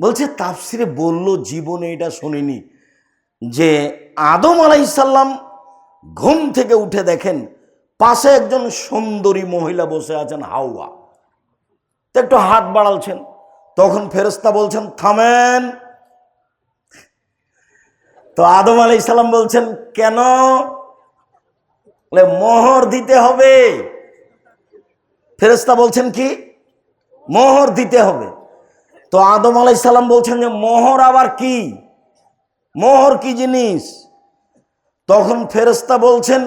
বলছে, তাফসিরে বলল, জীবনে এটা শুনিনি। যে আদম আলাইসাল্লাম ঘুম থেকে উঠে দেখেন, পাশে একজন সুন্দরী মহিলা বসে আছেন, হাওয়া। তো একটু হাত বাড়ালছেন। তখন ফেরেস্তা বলছেন, থামেন। তো আদম সালাম বলছেন, কেন? মোহর দিতে হবে। ফেরেস্তা বলছেন কি? মোহর দিতে হবে। তো আদম আলাই সালাম বলছেন যে, মোহর আবার কি? মোহর কি জিনিস? তখন ফেরেস্তা বলছেন,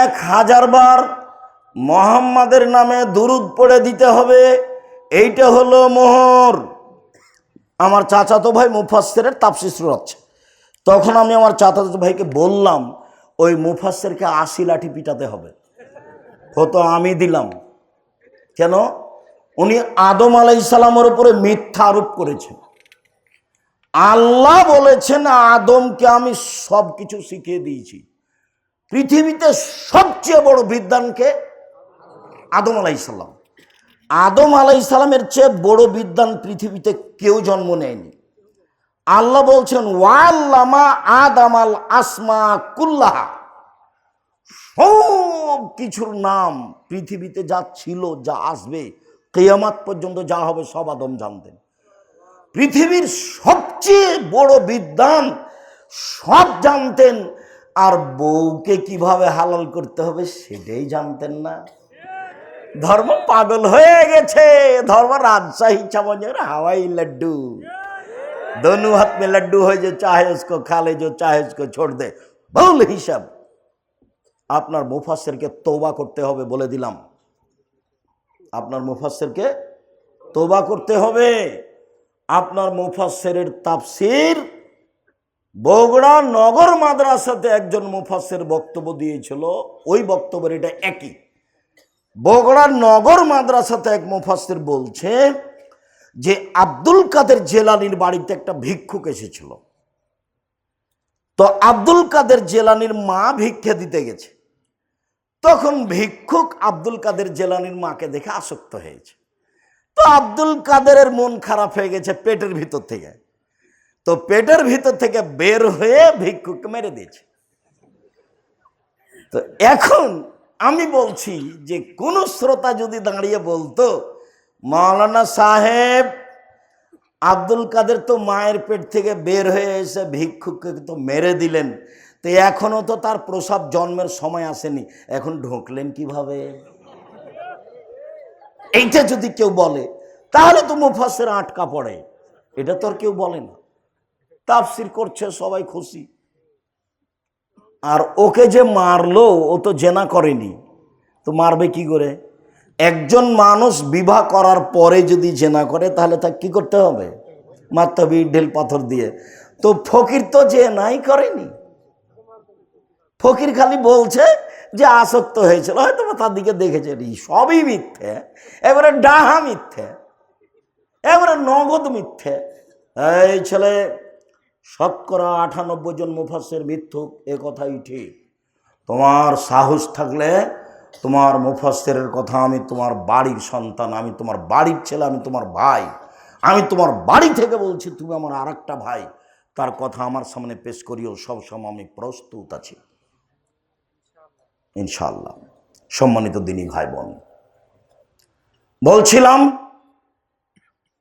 এক হাজার বার মোহাম্মদের নামে দুরুদ পড়ে দিতে হবে, এইটা হলো মোহর। আমার চাচাতো ভাই মুফাসের তাপসিস রচ্ছে তখন আমি আমার চাচাতো ভাইকে বললাম, ওই মুফাসেরকে আশি লাঠি পিটাতে হবে। হতো আমি দিলাম। কেন? উনি আদম আলাই সালামের উপরে মিথ্যা আরোপ করেছেন। আল্লাহ বলেছেন, আদমকে আমি সব কিছু শিখিয়ে দিয়েছি। পৃথিবীতে সবচেয়ে বড় বিদ্যানকে আদম আলাই আলাইসাল্লাম আদম আলাই আলাইসাল্লামের চেয়ে বড় বিদ্যান পৃথিবীতে কেউ জন্ম নেয়নি। আল্লাহ বলছেন, ওয়াল্লামা আদামাল আসমা কুল্লাহা। সব কিছুর নাম পৃথিবীতে যা ছিল, যা আসবে কেয়ামাত পর্যন্ত যা হবে সব আদম জানতেন পৃথিবীর সবচেয়ে বড় বিদ্বান সব জানতেন আর বউকে কিভাবে হালাল করতে হবে সেটাই জানতেন না ধর্ম পাগল হয়ে গেছে ধর্ম রাজশাহী চামচের হাওয়াই লাড্ডু दोनों हाथ में लड्डू हो जो चाहे उसको खा ले जो चाहे उसको छोड़ दे ভুল হিসাব আপনার মুফাসেরকে তোবা করতে হবে বলে দিলাম আপনার মুফাসেরকে তোবা করতে হবে। আপনার মুফাসেরের তাফসির বগুড়া নগর মাদ্রাসাতে একজন মুফাসের বক্তব্য দিয়েছিল। ওই বক্তব্যের এটা একই। বগুড়া নগর মাদ্রাসাতে এক মুফাসের বলছে যে, আব্দুল কাদের জেলানির বাড়িতে একটা ভিক্ষুক এসেছিল। তো আব্দুল কাদের জেলানির মা ভিক্ষা দিতে গেছে। তখন ভিক্ষুক আব্দুল কাদের জেলানির মাকে দেখে আসক্ত হয়েছে। তো আব্দুল কাদেরের মন খারাপ হয়ে গেছে পেটের ভিতর থেকে। তো পেটের ভিতর থেকে বের হয়ে ভিক্ষুককে মেরে দিয়েছে। তো এখন আমি বলছি যে কোন শ্রোতা যদি দাঁড়িয়ে বলতো, মাওলানা সাহেব, আব্দুল কাদের তো মায়ের পেট থেকে বের হয়ে এসে ভিক্ষুককে তো মেরে দিলেন। তো এখনও তো তার প্রসাব জন্মের সময় আসেনি। এখন ঢুকলেন কীভাবে? এইটা যদি কেউ বলে, তাহলে তো মুফাসের আটকা পড়ে। এটা তো আর কেউ বলে না। তাফসির করছে, সবাই খুশি। আর ওকে যে মারলো, ও তো জেনা করেনি। তো মারবে কি করে? একজন মানুষ বিবাহ করার পরে যদি জেনা করে, তাহলে তাকে কি করতে হবে? মারতে হবে ঢেল, পাথর দিয়ে। তো ফকির তো যে নাই করেনি। ফকির খালি বলছে যে আসক্ত হয়েছিল, হয়তো তার দিকে দেখেছে সবই মিথ্যে এবারে ডাহা মিথ্যে এবারে নগদ মিথ্যে। এই ছেলে শতকরা আটানব্বই জন মুফাসের মিথ্যুক, এ কথাই ঠিক। তোমার সাহস থাকলে তোমার মুফাসের কথা আমি তোমার বাড়ির সন্তান, আমি তোমার বাড়ির ছেলে, আমি তোমার ভাই, আমি তোমার বাড়ি থেকে বলছি, তুমি আমার আর ভাই, তার কথা আমার সামনে পেশ করিও সব সময় আমি প্রস্তুত আছি। ইনশাল্লাহ সম্মানিত দিনী ভাই বোন বলছিলাম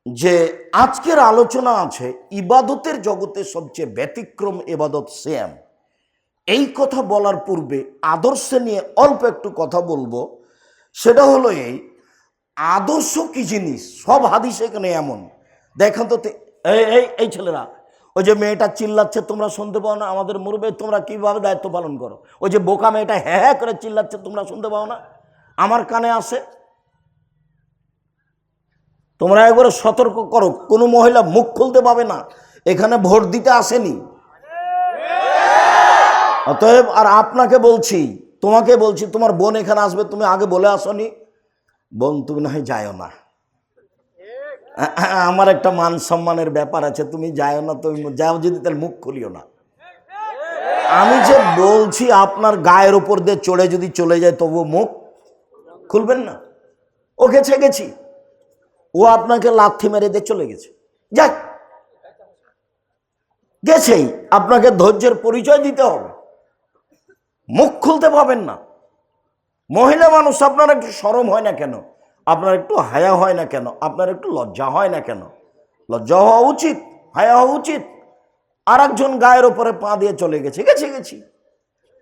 যে আজকের আলোচনা আছে ইবাদতের জগতে সবচেয়ে ব্যতিক্রম এবাদত শ্যাম এই কথা বলার পূর্বে আদর্শ নিয়ে অল্প একটু কথা বলব। সেটা হলো এই, আদর্শ কি জিনিস? সব হাদিস এখানে এমন। দেখেন তো এই এই ছেলেরা ওই যে মেয়েটা চিল্লাচ্ছে, তোমরা শুনতে পাও না, আমাদের মুরবে তোমরা কীভাবে দায়িত্ব পালন করো? ওই যে বোকা মেয়েটা হ্যাঁ হ্যাঁ করে চিল্লাচ্ছে, তোমরা শুনতে পাও না, আমার কানে আসে। তোমরা একবারে সতর্ক করো, কোনো মহিলা মুখ খুলতে পাবে না, এখানে ভোট দিতে আসেনি। অতএব, আর আপনাকে বলছি, তোমাকে বলছি, তোমার বোন এখানে আসবে, তুমি আগে বলে আসনি। বোন, তুমি না হয় যাও না। আমার একটা মান সম্মানের ব্যাপার আছে, তুমি যাও না, তুমি যাও যদি, তাহলে মুখ খুলিও না। আমি যে বলছি আপনার গায়ের ওপর দিয়ে চড়ে যদি চলে যায় তবু মুখ খুলবেন না। ওকে গেছি ও আপনাকে লাথি মেরে দিয়ে চলে গেছে। যাক, গেছেই। আপনাকে ধৈর্যের পরিচয় দিতে হবে। মুখ খুলতে পাবেন না। মহিলা মানুষ, আপনার একটু সরম হয় না কেন? আপনার একটু হায়া হয় না কেন? আপনার একটু লজ্জা হয় না কেন? লজ্জা হওয়া উচিত, হায়া হওয়া উচিত। আর একজন গায়ের ওপরে পা দিয়ে চলে গেছে গেছে, গেছি।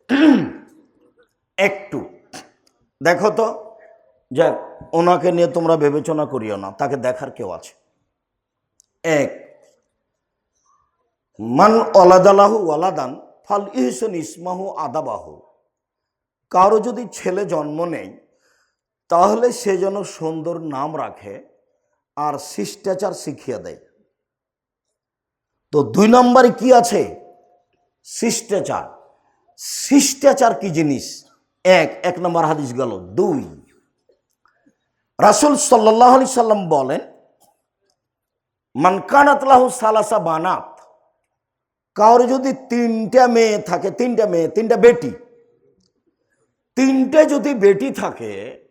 একটু। দেখো তো, যাক, ওনাকে নিয়ে তোমরা বিবেচনা করিও না, তাকে দেখার কেউ আছে? এক। মান অলাদালাহু ওয়ালাদান, ফাল ইহসন ইসমাহু আদাবাহু। কারও যদি ছেলে জন্ম নেয় তাহলে সে যেন সুন্দর নাম রাখে আর শিষ্টাচার শিখিয়ে দেয়। তো দুই নম্বরে কি আছে? শিষ্টাচার। শিষ্টাচার কি জিনিস? এক এক নম্বর হাদিস গেল। দুই, রাসুল সাল্লাহ আলি সাল্লাম বলেন মানকানাতলাহু সালাসা বানাত। কারোর যদি তিনটা মেয়ে থাকে, তিনটা মেয়ে, তিনটা বেটি, তিনটে যদি বেটি থাকে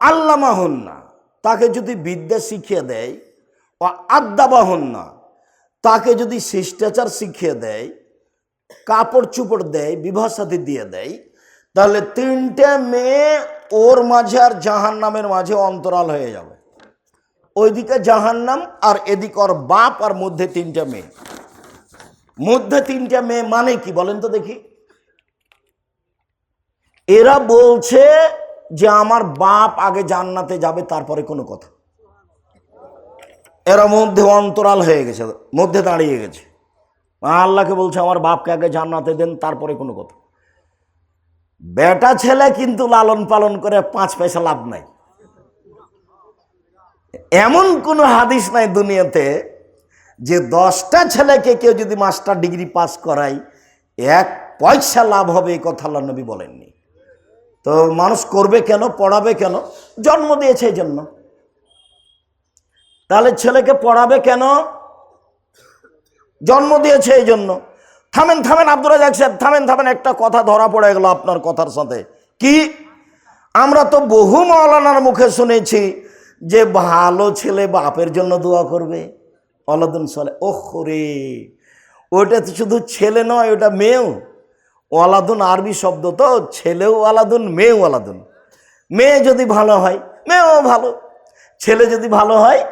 আল্লামাহন্না তাকে যদি বিদ্যা শিখিয়ে দেয় ও আদ্যাবাহন্না তাকে যদি শিষ্টাচার শিখিয়ে দেয় কাপড় চুপড় দেয় বিবাহ সাথী দিয়ে দেয়, তাহলে তিনটে মেয়ে ওর মাঝে আর জাহান নামের মাঝে অন্তরাল হয়ে যাবে। ওইদিকে জাহান্নাম আর এদিক ওর বাপ আর মধ্যে তিনটা মেয়ে। মধ্যে তিনটা মেয়ে মানে কি বলেন তো দেখি। এরা বলছে যে আমার বাপ আগে জান্নাতে যাবে, তারপরে কোনো কথা। এরা মধ্যে অন্তরাল হয়ে গেছে, মধ্যে দাঁড়িয়ে গেছে। আল্লাহকে বলছে, আমার বাপকে আগে জান্নাতে দেন, তারপরে কোনো কথা। বেটা ছেলে কিন্তু লালন পালন করে পাঁচ পয়সা লাভ নাই। এমন কোনো হাদিস নাই দুনিয়াতে যে দশটা ছেলেকে কেউ যদি মাস্টার ডিগ্রি পাস করায়, এক পয়সা লাভ হবে এই কথা আল্লাহ নবী বলেননি। তো মানুষ করবে কেন, পড়াবে কেন? জন্ম দিয়েছে এই জন্য। তাহলে ছেলেকে পড়াবে কেন? জন্ম দিয়েছে এই জন্য। থামেন থামেন আব্দুল রাজাক সাহেব, থামেন থামেন, একটা কথা ধরা পড়ে গেল আপনার কথার সাথে। কি? আমরা তো বহু মৌলানার মুখে শুনেছি যে ভালো ছেলে বাপের জন্য দোয়া করবে। অলাদুন সলে, ওহ রে ওটা তো শুধু ছেলে নয় ওটা মেয়েও। ওয়ালাদুন আরবি শব্দ তো, ছেলেও আলাদুন মেয়েও আলাদুন মেয়ে যদি ভালো হয়, মেয়েও ভালো। ছেলে যদি ভালো হয়,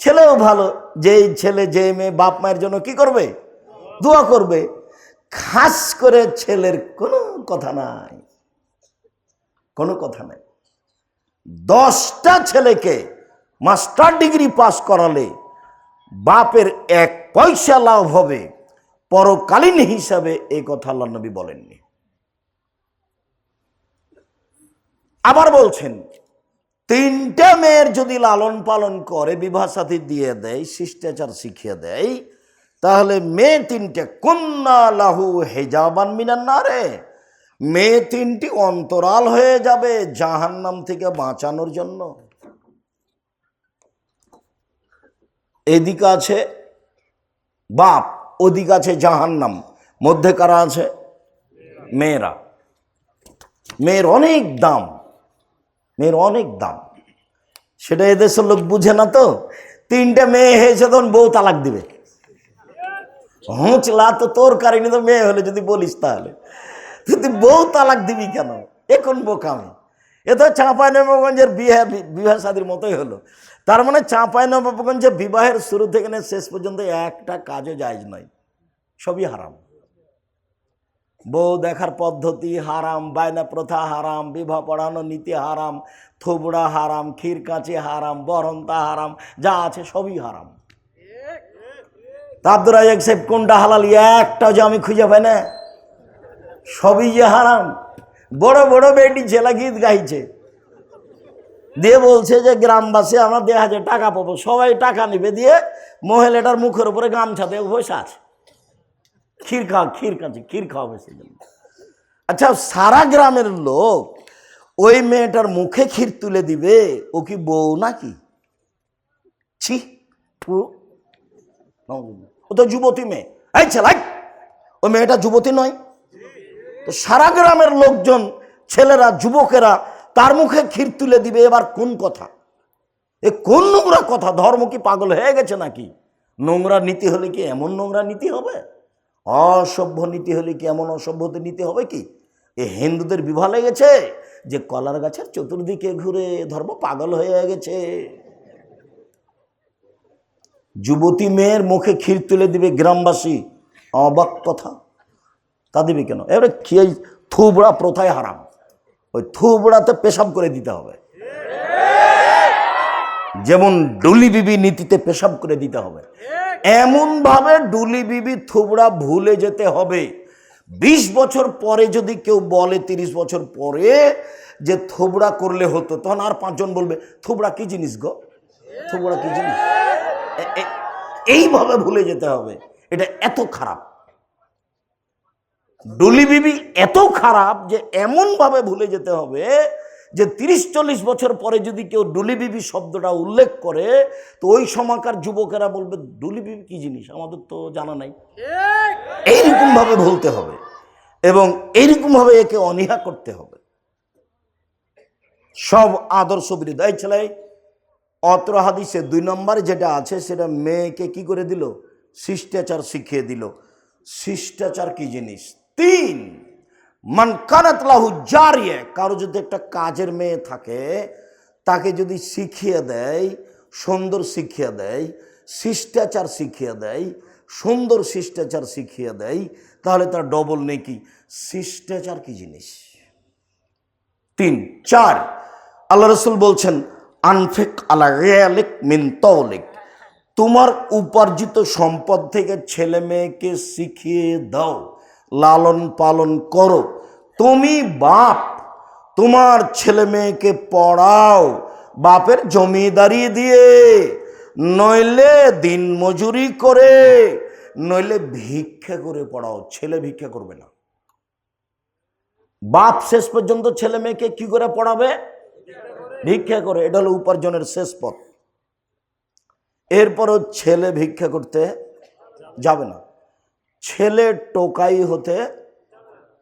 ছেলেও ভালো। যেই ছেলে যে মেয়ে বাপ মায়ের জন্য কি করবে? দোয়া করবে। খাস করে ছেলের কোনো কথা নাই। কোনো কথা নাই। দশটা ছেলেকে মাস্টার ডিগ্রি পাস করালে বাপের এক পয়সা লাভ হবে। পরকালীন হিসাবে এই কথা আল্লাহ নবী বলেননি। আবার বলছেন, তিনটা মেয়ের যদি লালন পালন করে, বিবাহ সাথী দিয়ে দেয়, শিষ্টাচার শিখিয়ে দেয়, তাহলে মেয়ে তিনটে কন্যা লাহু হেজাবান মিনান না রে মেয়ে তিনটি অন্তরাল হয়ে যাবে জাহান্নাম থেকে বাঁচানোর জন্য। এদিকে আছে বাপ ওদিকে আছে জাহান্নাম, মধ্যে কারা আছে? মেয়েরা। মেয়ের অনেক দাম, মেয়ের অনেক দাম। সেটা এদেশের লোক বুঝে না তো? তিনটা মেয়ে হয়েছে তখন বউ তালাক দিবে। হুঁচলা তো তোর কারণে তো মেয়ে হলে যদি বলিস তাহলে। তুই বউ তালাক দিবি কেন? এখন বোকামি? এ তো চাঁপাই নবাবগঞ্জের বিয়ে বিবাহ শাদির মতোই হলো। তার মানে চাঁপাই নবাবগঞ্জে বিবাহের শুরু থেকে নিয়ে শেষ পর্যন্ত একটা কাজও জায়জ নয় সবই হারাম। বউ দেখার পদ্ধতি হারাম, বায়না প্রথা হারাম, বিবাহ পড়ানো নীতি হারাম, থুবড়া হারাম, ক্ষীর কাঁচি হারাম, বরন্তা হারাম, যা আছে সবই হারাম। আব্দুর রাজাক সাহেব, কোনটা হালাল? একটা যে আমি খুঁজে পাই না। সবই যে হারাম। বড় বড় বেটি ছেলে গীত গাইছে। দিয়ে বলছে যে গ্রামবাসী, আমরা দেড় হাজার টাকা পাবো। সবাই টাকা নিবে দিয়ে মহিলাটার মুখের উপরে গামছা দিয়ে বসে আছে। ক্ষীর খাওয়া ক্ষীর কাছে ক্ষীর সেই জন্য। আচ্ছা সারা গ্রামের লোক ওই মেয়েটার মুখে ক্ষীর তুলে দিবে, ও কি বউ নাকি? ছি। ও তো যুবতী মেয়ে। এই ছেলাই ওই মেয়েটা যুবতী নয়। তো সারা গ্রামের লোকজন, ছেলেরা, যুবকেরা তার মুখে ক্ষীর তুলে দিবে, এবার কোন কথা? এ কোন নোংরা কথা? ধর্ম কি পাগল হয়ে গেছে নাকি? নোংরা নীতি হলে কি এমন নোংরা নীতি হবে? অসভ্য নীতি হলে কি এমন অসভ্যতে নীতি হবে কি? এ হিন্দুদের বিভা লেগেছে যে কলার গাছের চতুর্দিকে ঘুরে ধর্ম পাগল হয়ে গেছে। যুবতী মেয়ের মুখে ক্ষীর তুলে দিবে গ্রামবাসী। অবাক কথা। তা দিবে কেন? এবারে খেয়ে থুবড়া প্রথায় হারাম। ওই থুবড়াতে পেশাব করে দিতে হবে। যেমন ডুলি বিবি নীতিতে পেশাব করে দিতে হবে। এমন ভাবে ডুলি বিবি থুবড়া ভুলে যেতে হবে। বিশ বছর পরে যদি কেউ বলে, তিরিশ বছর পরে যে থুবড়া করলে হতো, তখন আর পাঁচজন বলবে, থুবড়া কি জিনিস গো? থুবড়া কি জিনিস? এইভাবে ভুলে যেতে হবে। এটা এত খারাপ। ডুলি বিবি এত খারাপ যে এমনভাবে ভুলে যেতে হবে যে তিরিশ চল্লিশ বছর পরে যদি কেউ ডুলি বিবি শব্দটা উল্লেখ করে, তো ওই সময়কার যুবকেরা বলবে, ডুলি বিবি কি জিনিস? আমাদের তো জানা নাই। এইরকমভাবে বলতে হবে এবং এইরকমভাবে একে অনীহা করতে হবে। সব আদর্শ বিরোধী। এই ছেলে, অত্র হাদিসে দুই নম্বরে যেটা আছে, সেটা মেয়েকে কি করে দিল? শিষ্টাচার শিখিয়ে দিল। শিষ্টাচার কি জিনিস? তিন, মান কানাত লাহু জারিয়ে, কারও যদি একটা কাজের মেয়ে থাকে, তাকে যদি শিখিয়ে দেয়, সুন্দর শিখিয়ে দেয়, শিষ্টাচার শিখিয়ে দেয়, সুন্দর শিষ্টাচার শিখিয়ে দেয়, তাহলে তার ডবল নেকি। শিষ্টাচার কি জিনিস? তিন, চার, আল্লাহ রসুল বলছেন, আনফেক আলা রেয়ালিক মিন তোমার উপার্জিত সম্পদ থেকে ছেলে মেয়েকে শিখিয়ে দাও। লালন পালন করো। তুমি বাপ, তোমার ছেলে মেয়েকে পড়াও, বাপের জমিদারি দিয়ে। নইলে দিন মজুরি করে, নইলে ভিক্ষা করে পড়াও, ছেলে ভিক্ষা করবে না। বাপ শেষ পর্যন্ত ছেলে মেয়েকে কি করে পড়াবে? ভিক্ষা করে। এটা হলো উপার্জনের শেষ পথ। এরপরও ছেলে ভিক্ষা করতে যাবে না। ছেলে টোকাই হতে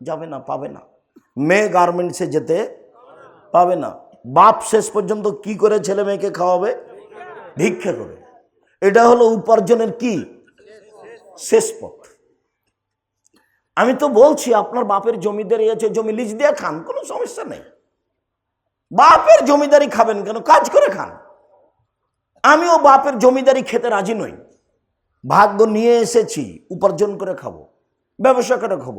যাবে না, পাবে না। মেয়ে গার্মেন্টসে যেতে পাবে না। বাপ শেষ পর্যন্ত কি করে ছেলে মেয়েকে খাওয়াবে? ভিক্ষা করে। এটা হলো উপার্জনের কি? শেষ পথ। আমি তো বলছি, আপনার বাপের জমিদারি আছে, জমি লিজ দিয়ে খান, কোনো সমস্যা নেই। বাপের জমিদারি খাবেন কেন? কাজ করে খান। আমিও বাপের জমিদারি খেতে রাজি নই। ভাগ্য নিয়ে এসেছি, উপার্জন করে খাব, ব্যবসা করে খাব।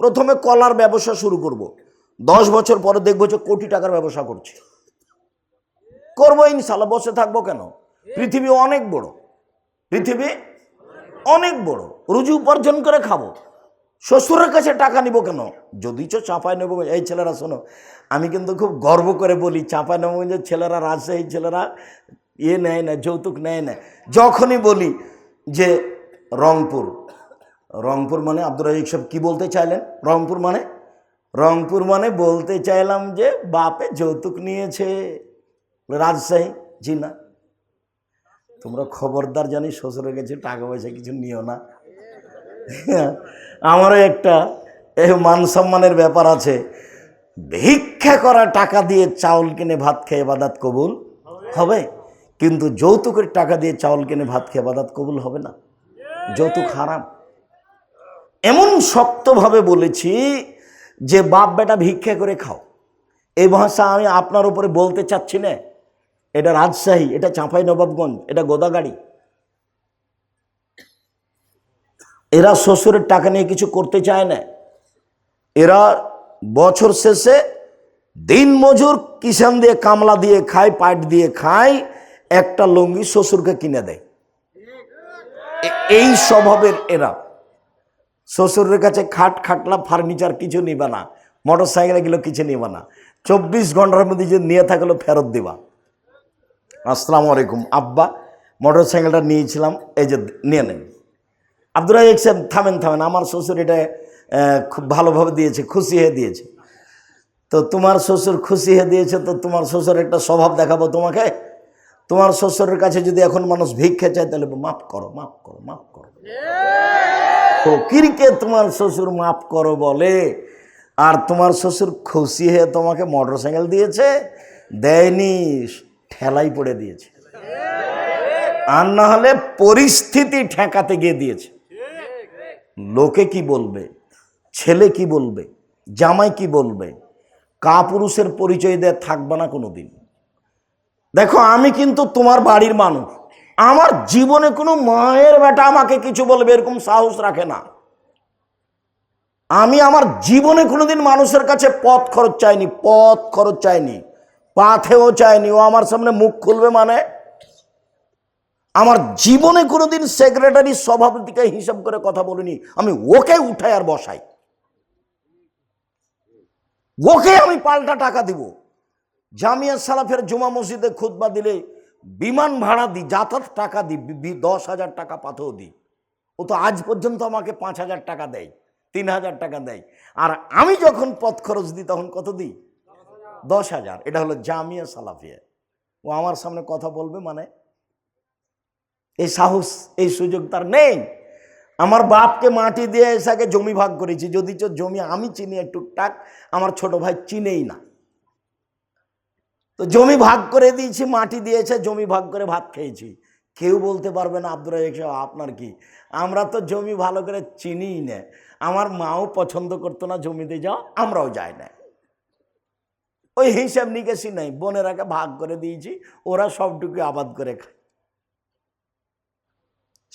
প্রথমে কলার ব্যবসা শুরু করব। দশ বছর পরে দেখব যে কোটি টাকার ব্যবসা করছি। করব ইনশাল্লাহ বসে থাকব কেন? পৃথিবী অনেক বড়। পৃথিবী অনেক বড়। রুজি উপার্জন করে খাব। শ্বশুরের কাছে টাকা নিব কেন? যদি চো চাপায় নেব, এই ছেলেরা শোনো, আমি কিন্তু খুব গর্ব করে বলি চাপায় যে ছেলেরা রাজশাহী ছেলেরা ইয়ে নেয় না, যৌতুক নেয় না। যখনই বলি যে রংপুর রংপুর মানে আব্দুর রাজিক সাহেব কী বলতে চাইলেন? রংপুর মানে? রংপুর মানে বলতে চাইলাম যে বাপে যৌতুক নিয়েছে। রাজশাহী জি না তোমরা খবরদার জানি, শ্বশুরের কাছে টাকা পয়সা কিছু নিও না। আমারও একটা মান সম্মানের ব্যাপার আছে। ভিক্ষা করা টাকা দিয়ে চাউল কিনে ভাত খেয়ে বাদাত কবুল হবে? কিন্তু যৌতুকের টাকা দিয়ে চাউল কিনে ভাত খেয়ে বাদাত কবুল হবে না। যৌতুক হারাম। এমন শক্তভাবে বলেছি যে বাপ বেটা ভিক্ষা করে খাও। এই ভাষা আমি আপনার উপরে বলতে চাচ্ছি না। এটা রাজশাহী এটা চাঁপাই নবাবগঞ্জ এটা গোদাগাড়ি। এরা শ্বশুরের টাকা নিয়ে কিছু করতে চায় না। এরা বছর শেষে দিন মজুর কিষান দিয়ে কামলা দিয়ে খায় পাট দিয়ে খায় একটা লুঙ্গি শ্বশুরকে কিনে দেয়। এই স্বভাবের এরা। শ্বশুরের কাছে খাট, খাটলা, ফার্নিচার কিছু নিবা না। মোটর সাইকেল এগুলো কিছু নিবা না। চব্বিশ ঘণ্টার মধ্যে যে নিয়ে থাকল ফেরত দিবা। আসসালামু আলাইকুম। আব্বা মোটর সাইকেলটা নিয়েছিলাম, এই যে নিয়ে নেন। আব্দুল রাজাক সাহেব, থামেন থামেন। আমার শ্বশুর এটা খুব ভালোভাবে দিয়েছে, খুশি হয়ে দিয়েছে। তো তোমার শ্বশুর খুশি হয়ে দিয়েছে, তো তোমার শ্বশুর একটা স্বভাব দেখাবো তোমাকে। তোমার শ্বশুরের কাছে যদি এখন মানুষ ভিক্ষে চায়, তাহলে মাফ করো মাফ করো মাফ করো। ফকিরকে তোমার শ্বশুর মাফ করো বলে, আর তোমার শ্বশুর খুশি হয়ে তোমাকে মোটর সাইকেল দিয়েছে, দেয়নি, ঠেলাই পড়ে দিয়েছে। আর না হলে পরিস্থিতি ঠেকাতে গিয়ে দিয়েছে। লোকে কি বলবে? ছেলে কি বলবে? জামাই কি বলবে? কাপুরুষের পরিচয় দিয়ে থাকবে না কোনোদিন। দেখো, আমি কিন্তু তোমার বাড়ির মানুষ। আমার জীবনে কোনো মায়ের বেটা আমাকে কিছু বলবে এরকম সাহস রাখে না। আমি আমার জীবনে কোনোদিন মানুষের কাছে পথ খরচ চাইনি, পথ খরচ চাইনি, পাথেও চাইনি। ও আমার সামনে মুখ খুলবে মানে? আমার জীবনে কোনোদিন সেক্রেটারি সভাপতিকে হিসাব করে কথা বলিনি। আমি ওকে উঠাই আর বসাই। ওকে আমি পাল্টা টাকা দিব। জামিয়া সালাফের জুমা মসজিদে খুতবা দিলে বিমান ভাড়া দিই যাতায়াত টাকা দিই দশ হাজার টাকা পাথেও দিই ও তো আজ পর্যন্ত আমাকে পাঁচ হাজার টাকা দেয়, তিন হাজার টাকা দেয়। আর আমি যখন পথ খরচ দিই, তখন কত দিই? দশ হাজার। এটা হলো জামিয়া সালাফিয়া। ও আমার সামনে কথা বলবে মানে এই সাহস, এই সুযোগ তার নেই। আমার বাপকে মাটি দিয়ে এসাকে জমি ভাগ করেছি, যদি জমি আমি চিনি একটু, টাক, আমার ছোট ভাই চিনেই না। তো জমি ভাগ করে দিয়েছি, মাটি দিয়েছে, জমি ভাগ করে ভাত খেয়েছি। কেউ বলতে পারবে না, আব্দুর রাজাক সাহেব, আপনার কি? আমরা তো জমি ভালো করে চিনিই না। আমার মাও পছন্দ করতো না জমিতে যাও আমরাও যাই না। ওই হিসাব নিকাশি নাই, বোনেরাকে ভাগ করে দিয়েছি, ওরা সবটুকু আবাদ করে খায়।